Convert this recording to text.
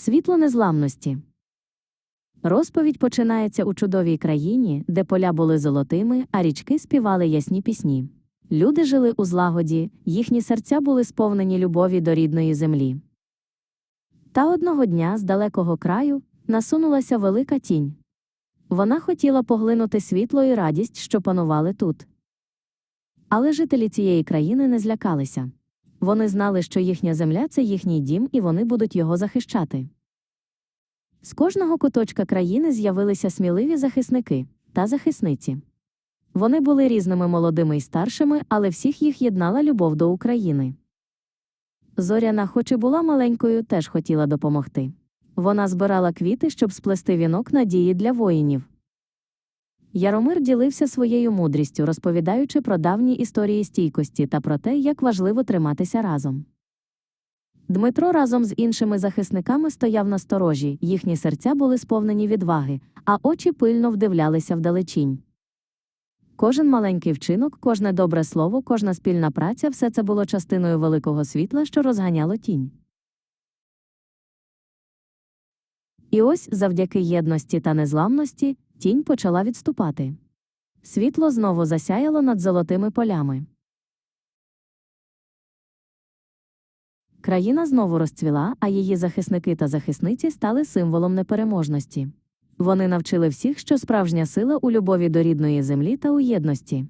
Світло незламності. Розповідь починається у чудовій країні, де поля були золотими, а річки співали ясні пісні. Люди жили у злагоді, їхні серця були сповнені любові до рідної землі. Та одного дня з далекого краю насунулася велика тінь. Вона хотіла поглинути світло і радість, що панували тут. Але жителі цієї країни не злякалися. Вони знали, що їхня земля це їхній дім, і вони будуть його захищати. З кожного куточка країни з'явилися сміливі захисники та захисниці. Вони були різними молодими і старшими, але всіх їх єднала любов до України. Зоряна, хоч і була маленькою, теж хотіла допомогти. Вона збирала квіти, щоб сплести вінок надії для воїнів. Яромир ділився своєю мудрістю, розповідаючи про давні історії стійкості та про те, як важливо триматися разом. Дмитро разом з іншими захисниками стояв на сторожі, їхні серця були сповнені відваги, а очі пильно вдивлялися вдалечінь. Кожен маленький вчинок, кожне добре слово, кожна спільна праця все це було частиною великого світла, що розганяло тінь. І ось, завдяки єдності та незламності, тінь почала відступати. Світло знову засяяло над золотими полями. Країна знову розцвіла, а її захисники та захисниці стали символом непереможності. Вони навчили всіх, що справжня сила у любові до рідної землі та у єдності.